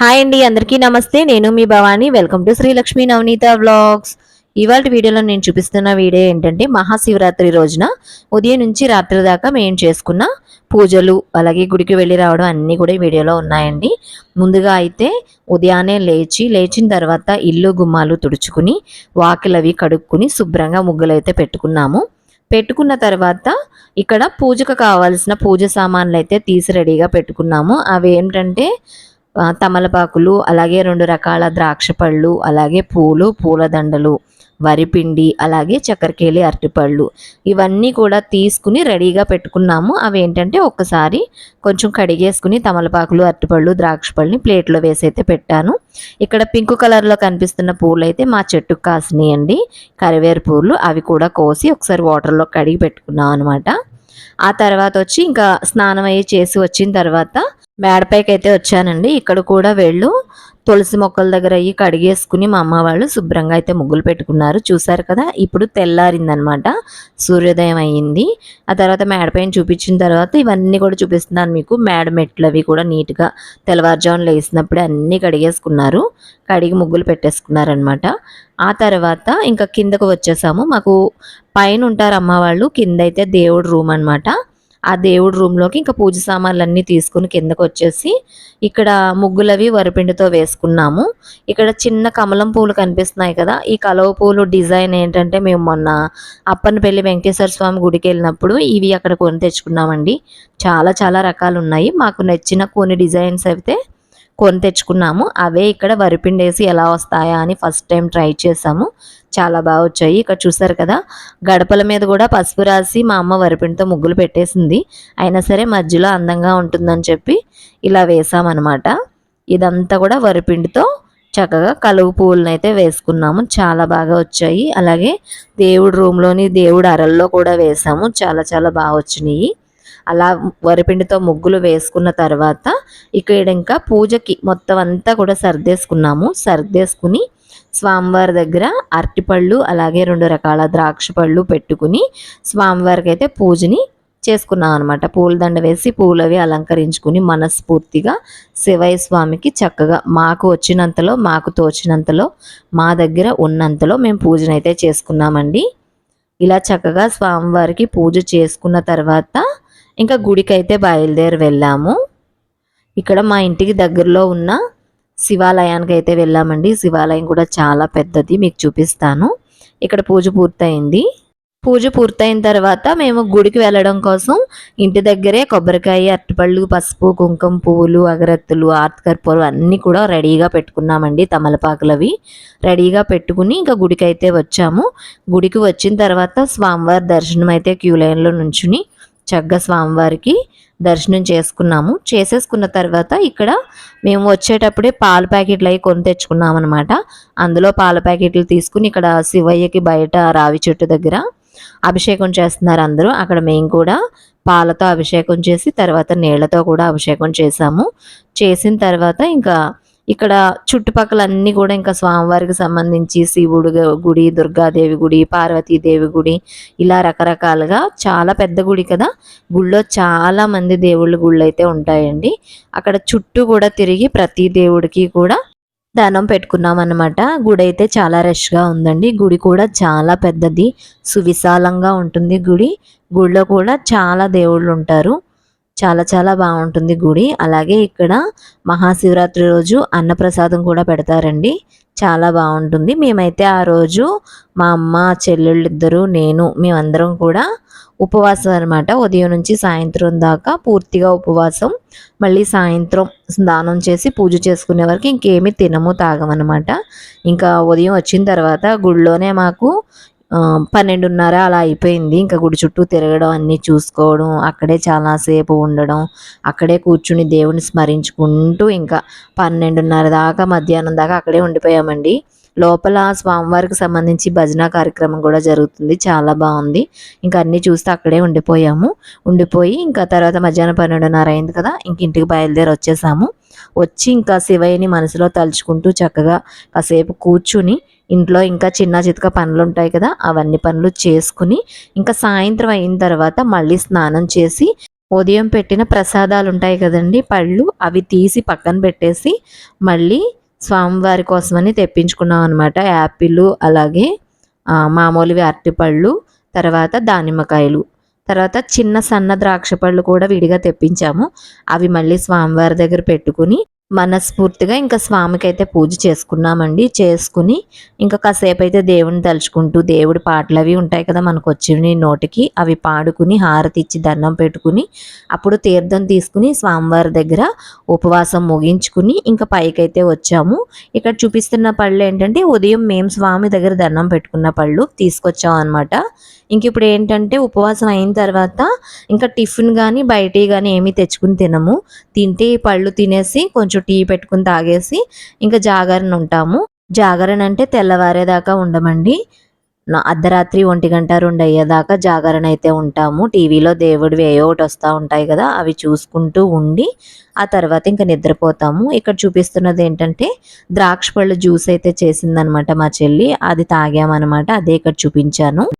Hi అండి అందరికీ నమస్తే. నేను మీ Bhavani. Welcome to Srilakshmi Navaneetha vlogs ఇవాళ వీడియోలో నేను చూపిస్తున్న వీడియో ఏంటంటే మహాశివరాత్రి రోజున ఉదయం నుంచి రాత్రి దాకా మేము చేసుకున్న పూజలు అలాగే గుడికి వెళ్ళి రావడం అన్నీ కూడా ఈ వీడియోలో ఉన్నాయండి. ముందుగా అయితే ఉదయాన్నే లేచి లేచిన తర్వాత ఇల్లు గుమ్మాలు తుడుచుకుని వాకిలవి కడుక్కుని శుభ్రంగా ముగ్గులు అయితే పెట్టుకున్నాము. పెట్టుకున్న తర్వాత ఇక్కడ పూజకు కావాల్సిన పూజ సామాన్లు అయితే తీసి రెడీగా పెట్టుకున్నాము. అవి ఏంటంటే తమలపాకులు అలాగే రెండు రకాల ద్రాక్ష పళ్ళు అలాగే పూలు పూలదండలు వరిపిండి అలాగే చక్కెరకేళి అరటిపళ్ళు. ఇవన్నీ కూడా తీసుకుని రెడీగా పెట్టుకున్నాము. అవి ఏంటంటే ఒక్కసారి కొంచెం కడిగేసుకుని తమలపాకులు అరటిపళ్ళు ద్రాక్ష పళ్ళని ప్లేట్లో వేసి అయితే పెట్టాను. ఇక్కడ పింక్ కలర్లో కనిపిస్తున్న పూలు అయితే మా చెట్టుకు కాసినాయండి. కరివేరు పూలు అవి కూడా కోసి ఒకసారి వాటర్లో కడిగి పెట్టుకున్నాం అనమాట ఆ తర్వాత వచ్చి ఇంకా స్నానం అయ్యి చేసి వచ్చిన తర్వాత మేడపైకి అయితే వచ్చానండి. ఇక్కడ కూడా వెళ్ళు తులసి మొక్కల దగ్గర అయ్యి కడిగేసుకుని మా అమ్మ వాళ్ళు శుభ్రంగా అయితే ముగ్గులు పెట్టుకున్నారు. చూసారు కదా ఇప్పుడు తెల్లారిందనమాట సూర్యోదయం అయ్యింది. ఆ తర్వాత మేడపైన చూపించిన తర్వాత ఇవన్నీ కూడా చూపిస్తున్నాను మీకు. మేడ మెట్లు అవి కూడా నీట్గా తెల్లవారుజామున లేసినప్పుడే అన్నీ కడిగేసుకున్నారు. కడిగి ముగ్గులు పెట్టేసుకున్నారనమాట ఆ తర్వాత ఇంకా కిందకు వచ్చేసాము. మాకు పైన ఉంటారు అమ్మ వాళ్ళు. కింద అయితే దేవుడు రూమ్ అనమాట ఆ దేవుడి రూమ్లోకి ఇంకా పూజ సామాన్లు అన్నీ తీసుకుని కిందకు వచ్చేసి ఇక్కడ ముగ్గులవి వరిపిండితో వేసుకున్నాము. ఇక్కడ చిన్న కమలం పూలు కనిపిస్తున్నాయి కదా ఈ కలవ పూలు డిజైన్ ఏంటంటే మేము మొన్న అప్పనపల్లి వెంకటేశ్వర స్వామి గుడికి వెళ్ళినప్పుడు ఇవి అక్కడ కొని తెచ్చుకున్నామండి. చాలా చాలా రకాలు ఉన్నాయి మాకు నచ్చిన కొన్ని డిజైన్స్ అయితే కొని తెచ్చుకున్నాము. అవే ఇక్కడ వరిపిండి వేసి ఎలా వస్తాయా అని ఫస్ట్ టైం ట్రై చేసాము. చాలా బాగా వచ్చాయి. ఇక్కడ చూసారు కదా గడపల మీద కూడా పసుపు రాసి మా అమ్మ వరిపిండితో ముగ్గులు పెట్టేసింది. అయినా సరే మధ్యలో అందంగా ఉంటుందని చెప్పి ఇలా వేసామన్నమాట. ఇదంతా కూడా వరిపిండితో చక్కగా కలువు పువ్వులను అయితే వేసుకున్నాము. చాలా బాగా వచ్చాయి. అలాగే దేవుడి రూమ్లోని దేవుడు అరల్లో కూడా వేసాము. చాలా చాలా బాగా వచ్చినాయి. అలా వరిపిండితో ముగ్గులు వేసుకున్న తర్వాత ఇక్కడ ఇంకా పూజకి మొత్తం అంతా కూడా సర్దేసుకున్నాము. సర్దేసుకుని స్వామివారి దగ్గర అరటిపళ్ళు అలాగే రెండు రకాల ద్రాక్ష పళ్ళు పెట్టుకుని స్వామివారికి అయితే పూజని చేసుకున్నాం అనమాట పూలదండ వేసి పూలవి అలంకరించుకుని మనస్ఫూర్తిగా శివయ్య స్వామికి చక్కగా మాకు వచ్చినంతలో మాకు తోచినంతలో మా దగ్గర ఉన్నంతలో మేము పూజనైతే చేసుకున్నామండి. ఇలా చక్కగా స్వామివారికి పూజ చేసుకున్న తర్వాత ఇంకా గుడికి అయితే బయలుదేరి వెళ్ళాము. ఇక్కడ మా ఇంటికి దగ్గరలో ఉన్న శివాలయానికి అయితే వెళ్ళామండి శివాలయం కూడా చాలా పెద్దది మీకు చూపిస్తాను. ఇక్కడ పూజ పూర్తయింది. పూజ పూర్తయిన తర్వాత మేము గుడికి వెళ్ళడం కోసం ఇంటి దగ్గరే కొబ్బరికాయ అరటిపళ్ళు పసుపు కుంకుమ పువ్వులు అగరత్తులు ఆర్తకర్పూలు అన్నీ కూడా రెడీగా పెట్టుకున్నామండి తమలపాకులవి రెడీగా పెట్టుకుని ఇంకా గుడికి అయితే వచ్చాము. గుడికి వచ్చిన తర్వాత స్వామివారి దర్శనం అయితే క్యూ లైన్లో నుంచుని చక్కగా స్వామివారికి దర్శనం చేసుకున్నాము. చేసేసుకున్న తర్వాత ఇక్కడ మేము వచ్చేటప్పుడే పాల ప్యాకెట్లు అవి కొని తెచ్చుకున్నాం అనమాట అందులో పాల ప్యాకెట్లు తీసుకుని ఇక్కడ శివయ్యకి బయట రావి చెట్టు దగ్గర అభిషేకం చేస్తున్నారు అందరూ. అక్కడ మేము కూడా పాలతో అభిషేకం చేసి తర్వాత నీళ్ళతో కూడా అభిషేకం చేసాము చేసిన తర్వాత ఇంకా ఇక్కడ చుట్టుపక్కల అన్ని కూడా ఇంకా స్వామివారికి సంబంధించి శివుడు గుడి దుర్గాదేవి గుడి పార్వతీదేవి గుడి ఇలా రకరకాలుగా చాలా పెద్ద గుడి కదా. గుళ్ళో చాలా మంది దేవుళ్ళ గుళ్ళు అయితే ఉంటాయండి. అక్కడ చుట్టూ కూడా తిరిగి ప్రతి దేవుడికి కూడా దానం పెట్టుకున్నాం అనమాట గుడి అయితే చాలా రష్గా ఉందండి. గుడి కూడా చాలా పెద్దది సువిశాలంగా ఉంటుంది గుడి. గుడిలో కూడా చాలా దేవుళ్ళు ఉంటారు. చాలా చాలా బాగుంటుంది గుడి. అలాగే ఇక్కడ మహాశివరాత్రి రోజు అన్నప్రసాదం కూడా పెడతారండి. చాలా బాగుంటుంది. మేమైతే ఆ రోజు మా అమ్మ చెల్లెళ్ళిద్దరూ నేను మేమందరం కూడా ఉపవాసం అనమాట ఉదయం నుంచి సాయంత్రం దాకా పూర్తిగా ఉపవాసం. మళ్ళీ సాయంత్రం స్నానం చేసి పూజ చేసుకునే వరకు ఇంకేమీ తినము తాగమనమాట ఇంకా ఉదయం వచ్చిన తర్వాత గుడిలోనే మాకు పన్నెండున్నర అలా అయిపోయింది. ఇంకా గుడి చుట్టూ తిరగడం అన్నీ చూసుకోవడం అక్కడే చాలాసేపు ఉండడం అక్కడే కూర్చుని దేవుని స్మరించుకుంటూ ఇంకా పన్నెండున్నర దాకా మధ్యాహ్నం దాకా అక్కడే ఉండిపోయామండి. లోపల స్వామివారికి సంబంధించి భజన కార్యక్రమం కూడా జరుగుతుంది. చాలా బాగుంది. ఇంకా అన్నీ చూస్తే అక్కడే ఉండిపోయాము. ఉండిపోయి ఇంకా తర్వాత మధ్యాహ్నం పన్నెండున్నర అయింది కదా ఇంక ఇంటికి బయలుదేరి వచ్చేసాము. వచ్చి ఇంకా శివయ్యని మనసులో తలుచుకుంటూ చక్కగా కాసేపు కూర్చుని ఇంట్లో ఇంకా చిన్న చితక పనులు ఉంటాయి కదా అవన్నీ పనులు చేసుకుని ఇంకా సాయంత్రం అయిన తర్వాత మళ్ళీ స్నానం చేసి ఉదయం పెట్టిన ప్రసాదాలు ఉంటాయి కదండి పళ్ళు అవి తీసి పక్కన పెట్టేసి మళ్ళీ స్వామివారి కోసమని తెప్పించుకున్నాం అనమాట యాపిల్ అలాగే మామూలువి అరటిపళ్ళు తర్వాత దానిమ్మకాయలు. తర్వాత చిన్న సన్న ద్రాక్ష పళ్ళు కూడా విడిగా తెప్పించాము. అవి మళ్ళీ స్వామివారి దగ్గర పెట్టుకుని మనస్ఫూర్తిగా ఇంకా స్వామికి అయితే పూజ చేసుకున్నామండి. చేసుకుని ఇంకా కాసేపు అయితే దేవుని తలుచుకుంటూ దేవుడి పాటలు అవి ఉంటాయి కదా మనకు వచ్చినవి నోటికి అవి పాడుకుని హారతి ఇచ్చి దండం పెట్టుకుని అప్పుడు తీర్థం తీసుకుని స్వామివారి దగ్గర ఉపవాసం ముగించుకుని ఇంకా పైకైతే వచ్చాము. ఇక్కడ చూపిస్తున్న పళ్ళు ఏంటంటే ఉదయం మేము స్వామి దగ్గర దండం పెట్టుకున్న పళ్ళు తీసుకొచ్చాం అనమాట ఇంక ఇప్పుడు ఏంటంటే ఉపవాసం అయిన తర్వాత ఇంకా టిఫిన్ కానీ బయట కానీ ఏమీ తెచ్చుకుని తినము. తింటే ఈ పళ్ళు తినేసి కొంచెం టీ పెట్టుకుని తాగేసి ఇంకా జాగరణ ఉంటాము. జాగరణ అంటే తెల్లవారేదాకా ఉండమండి. అర్ధరాత్రి ఒంటి గంట రెండు అయ్యేదాకా జాగరణ అయితే ఉంటాము. టీవీలో దేవుడివి ఏ ఒకటి వస్తూ ఉంటాయి కదా అవి చూసుకుంటూ ఉండి ఆ తర్వాత ఇంకా నిద్రపోతాము. ఇక్కడ చూపిస్తున్నది ఏంటంటే ద్రాక్ష పళ్ళు జ్యూస్ అయితే చేసిందనమాట మా చెల్లి. అది తాగామన్నమాట అదే ఇక్కడ చూపించాను.